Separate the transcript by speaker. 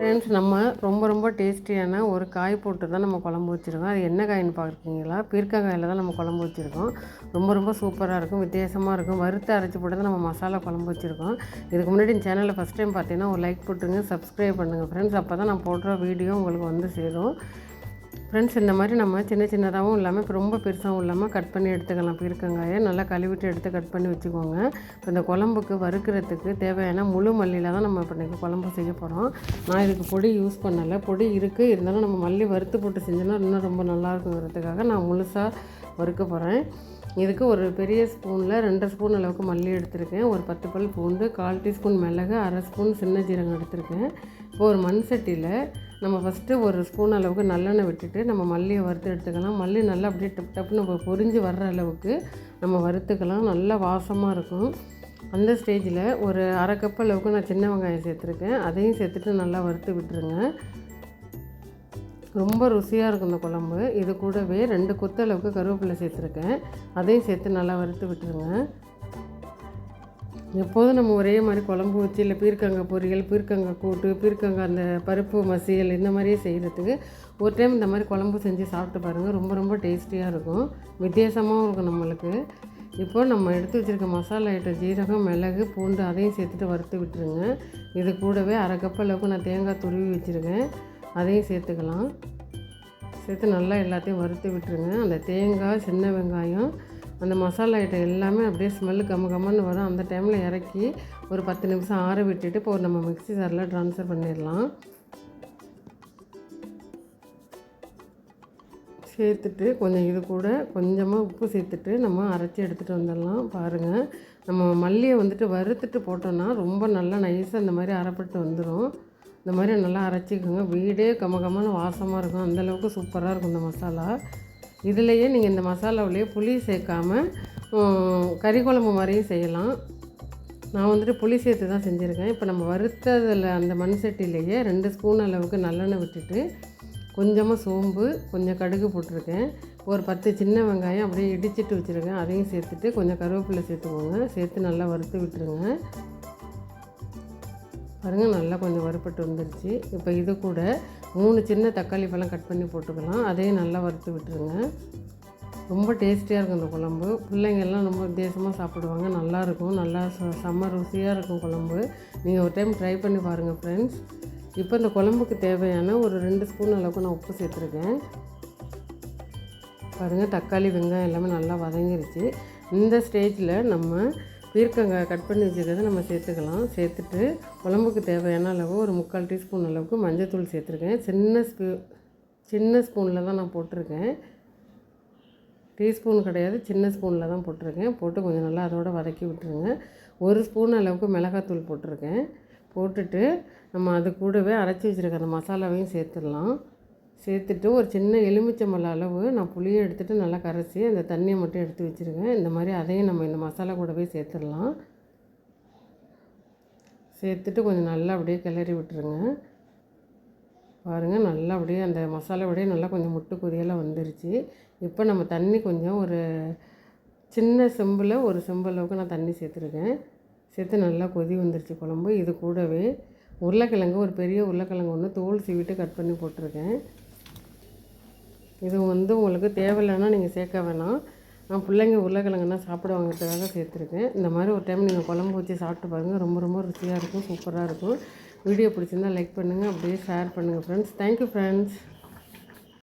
Speaker 1: Friends நம்ம ரொம்ப ரொம்ப டேஸ்டியான ஒரு காய் போட்டு தான் நம்ம குழம்பு வச்சுருக்கோம். அது என்ன காயின்னு பார்க்குறீங்களா? பீர்க்கங்காயில் தான் நம்ம குழம்பு வச்சுருக்கோம். ரொம்ப ரொம்ப சூப்பராக இருக்கும் வித்தியாசமாக இருக்கும். வறுத்து அரைச்சி போட்டு தான் நம்ம மசாலா குழம்பு வச்சுருக்கோம். இதுக்கு முன்னாடி இந்த சேனலில் ஃபஸ்ட் டைம் பார்த்தீங்கன்னா ஒரு லைக் போட்டுருங்க சப்ஸ்கிரைப் பண்ணுங்கள் ஃப்ரெண்ட்ஸ் அப்போ தான் நான் போடுற வீடியோ உங்களுக்கு வந்து சேரும். ஃப்ரெண்ட்ஸ் இந்த மாதிரி நம்ம சின்ன சின்னதாகவும் இல்லாமல் இப்போ ரொம்ப பெருசாகவும் இல்லாமல் கட் பண்ணி எடுத்துக்கலாம். பீர்க்கங்காயை நல்லா கழுவிட்டு எடுத்து கட் பண்ணி வச்சுக்கோங்க. இப்போ இந்த குழம்புக்கு வறுக்கிறதுக்கு தேவையான முழு மல்லியில் தான் நம்ம இப்போ இன்றைக்கி குழம்பு செய்ய போகிறோம் நான் இதுக்கு பொடி யூஸ் பண்ணலை. பொடி இருக்குது இருந்தாலும் நம்ம மல்லி வறுத்து போட்டு செஞ்சோன்னா இன்னும் ரொம்ப நல்லா இருக்குங்கிறதுக்காக நான் முழுசாக வறுக்க போகிறேன் இதுக்கு ஒரு பெரிய ஸ்பூனில் ரெண்டு ஸ்பூன் அளவுக்கு மல்லி எடுத்திருக்கேன். ஒரு பத்து பல் பூண்டு கால் டீஸ்பூன் மிளகு அரை ஸ்பூன் சின்ன ஜீரகம் எடுத்திருக்கேன். இப்போ ஒரு மண் சட்டியில் நம்ம ஃபஸ்ட்டு ஒரு ஸ்பூன் அளவுக்கு நல்லெண்ணெய் விட்டுட்டு நம்ம மல்லியை வறுத்து எடுத்துக்கலாம். மல்லி நல்லா அப்படியே டப் டப்னு நம்ம வர்ற அளவுக்கு நம்ம வறுத்துக்கலாம். நல்லா வாசமாக இருக்கும். அந்த ஸ்டேஜில் ஒரு அரை கப் அளவுக்கு நான் சின்ன வெங்காயம் சேர்த்துருக்கேன். அதையும் சேர்த்துட்டு நல்லா வறுத்து விட்டுருங்க. ரொம்ப ருசியாக இருக்கும் இந்த குழம்பு. இது கூடவே ரெண்டு கொத்து அளவுக்கு கருவேப்பிலை சேர்த்துருக்கேன். அதையும் சேர்த்து நல்லா வறுத்து விட்டுருங்க. எப்போதும் நம்ம ஒரே மாதிரி குழம்பு வச்சு இல்லை பீர்க்கங்காய் பொரியல் பீர்க்கங்காய் கூட்டு பீர்க்கங்காய் அந்த பருப்பு மசியல் இந்த மாதிரியே செய்கிறதுக்கு ஒரு டைம் இந்த மாதிரி குழம்பு செஞ்சு சாப்பிட்டு பாருங்கள் ரொம்ப ரொம்ப டேஸ்டியாக இருக்கும். வித்தியாசமாகவும் இருக்கும் நம்மளுக்கு. இப்போ நம்ம எடுத்து வச்சுருக்க மசாலா ஐட்டம் ஜீரகம் மிளகு பூண்டு அதையும் சேர்த்துட்டு வறுத்து விட்டுருங்க. இது கூடவே அரை கப் அளவுக்கு நான் தேங்காய் துருவி வச்சுருக்கேன். அதையும் சேர்த்துக்கலாம். சேர்த்து நல்லா எல்லாத்தையும் வறுத்து விட்டுருங்க. அந்த தேங்காய் சின்ன வெங்காயம் அந்த மசாலா ஐட்டம் எல்லாமே அப்படியே ஸ்மெல்லு கம்ம கம்மன்னு வரும். அந்த டைமில் இறக்கி ஒரு பத்து நிமிஷம் ஆற விட்டுட்டு இப்போ நம்ம மிக்ஸி ஜாரில் ட்ரான்ஸ்ஃபர் பண்ணிடலாம். சேர்த்துட்டு கொஞ்சம் இது கூட கொஞ்சமாக உப்பு சேர்த்துட்டு நம்ம அரைச்சி எடுத்துகிட்டு வந்துடலாம். பாருங்கள் நம்ம மல்லியை வந்துட்டு வறுத்துட்டு போட்டோன்னா ரொம்ப நல்லா நைஸாக இந்த மாதிரி அரைப்பட்டு வந்துடும் இந்த மாதிரி நல்லா அரைச்சிக்கோங்க. வீடே கமகமான வாசமாக இருக்கும். அந்தளவுக்கு சூப்பராக இருக்கும் இந்த மசாலா. இதுலேயே நீங்கள் இந்த மசாலாவிலேயே புளி சேர்க்காமல் கறி குழம்பு மாதிரியும் செய்யலாம். நான் வந்துட்டு புளி சேர்த்து தான் செஞ்சுருக்கேன். இப்போ நம்ம வறுத்ததில் அந்த மண் சட்டிலேயே ரெண்டு ஸ்பூன் அளவுக்கு நல்லெண்ணெய் விட்டுட்டு கொஞ்சமாக சோம்பு கொஞ்சம் கடுகு போட்டிருக்கேன். ஒரு பத்து சின்ன வெங்காயம் அப்படியே இடிச்சிட்டு வச்சுருக்கேன். அதையும் சேர்த்துட்டு கொஞ்சம் கருவேப்பிலை சேர்த்துக்கோங்க. சேர்த்து நல்லா வறுத்து விட்டுருங்க. பாருங்கள் நல்லா கொஞ்சம் வறுப்பட்டு வந்துருச்சு. இப்போ இது கூட மூணு சின்ன தக்காளி பழம் கட் பண்ணி போட்டுக்கலாம். அதையும் நல்லா வறுத்து விட்டுருங்க. ரொம்ப டேஸ்டியாக இருக்கும் இந்த குழம்பு. பிள்ளைங்கள்லாம் ரொம்ப வித்தியாசமாக சாப்பிடுவாங்க. நல்லாயிருக்கும் நல்லா செம்ம ருசியாக இருக்கும் குழம்பு. நீங்கள் ஒரு டைம் ட்ரை பண்ணி பாருங்கள் ஃப்ரெண்ட்ஸ் இப்போ இந்த குழம்புக்கு தேவையான ஒரு ரெண்டு ஸ்பூன் அளவுக்கு நான் உப்பு சேர்த்துருக்கேன். பாருங்கள் தக்காளி வெங்காயம் எல்லாமே நல்லா வதங்கிருச்சு. இந்த ஸ்டேஜில் நம்ம பீர்க்கங்காய் கட் பண்ணி வச்சுருக்கிறத நம்ம சேர்த்துக்கலாம். சேர்த்துட்டு குழம்புக்கு தேவையான அளவு ஒரு முக்கால் டீஸ்பூன் அளவுக்கு மஞ்சள் சேர்த்துருக்கேன். சின்ன ஸ்பூ சின்ன ஸ்பூனில் தான் நான் போட்டிருக்கேன். டீஸ்பூன் கிடையாது சின்ன ஸ்பூனில் தான் போட்டிருக்கேன். போட்டு கொஞ்சம் நல்லா அதோட வதக்கி விட்டுருங்க. ஒரு ஸ்பூன் அளவுக்கு மிளகாத்தூள் போட்டிருக்கேன். போட்டுட்டு நம்ம அது கூடவே அரைச்சி வச்சுருக்க அந்த மசாலாவையும் சேர்த்துடலாம். சேர்த்துட்டு ஒரு சின்ன எலுமிச்சம்பழம் அளவு நான் புளியை எடுத்துகிட்டு நல்லா கரைச்சி அந்த தண்ணியை மட்டும் எடுத்து வச்சுருக்கேன் இந்த மாதிரி அதையும் நம்ம இந்த மசாலா கூடவே சேர்த்துடலாம். சேர்த்துட்டு கொஞ்சம் நல்லா அப்படியே கிளறி விட்டுருங்க. பாருங்கள் நல்லா அப்படியே அந்த மசாலாவோடய நல்லா கொஞ்சம் முட்டு கொதியெல்லாம் வந்துருச்சு. இப்போ நம்ம தண்ணி கொஞ்சம் ஒரு சின்ன செம்பில் ஒரு செம்பளவுக்கு நான் தண்ணி சேர்த்துருக்கேன். சேர்த்து நல்லா கொதி வந்துருச்சு குழம்பு. இது கூடவே உருளைக்கிழங்கு ஒரு பெரிய உருளைக்கிழங்கு ஒன்று தோல் சீவிட்டு கட் பண்ணி போட்டிருக்கேன். இது வந்து உங்களுக்கு தேவையில்லைன்னா நீங்கள் சேர்க்க வேணாம். நான் பிள்ளைங்க உருளைக்கிழங்குனா சாப்பிடுவாங்கிறதுக்காக சேர்த்துருக்கேன். இந்த மாதிரி ஒரு டைம் நீங்கள் குழம்பு வச்சு சாப்பிட்டு பாருங்கள் ரொம்ப ரொம்ப ருசியாக இருக்கும். சூப்பராக இருக்கும். வீடியோ பிடிச்சிருந்தால் லைக் பண்ணுங்கள் அப்படியே ஷேர் பண்ணுங்கள் ஃப்ரெண்ட்ஸ் தேங்க்யூ ஃப்ரெண்ட்ஸ்